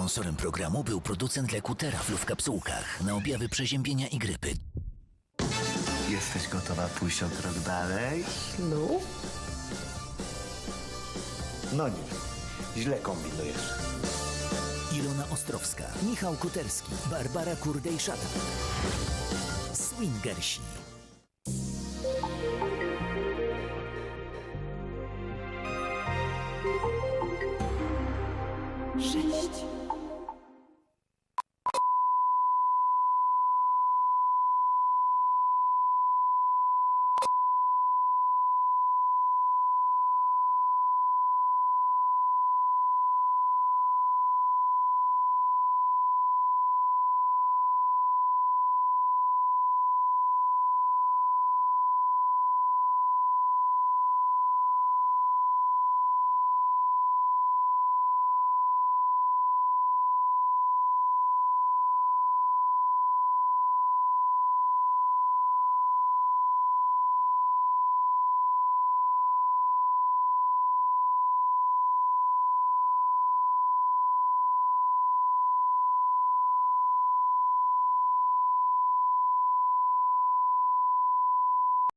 Sponsorem programu był producent leku Teraflu w kapsułkach na objawy przeziębienia i grypy. Jesteś gotowa pójść o krok dalej? No. No nie, źle kombinujesz. Ilona Ostrowska, Michał Kuterski, Barbara Kurdej-Szata. Swingersi. Sześć.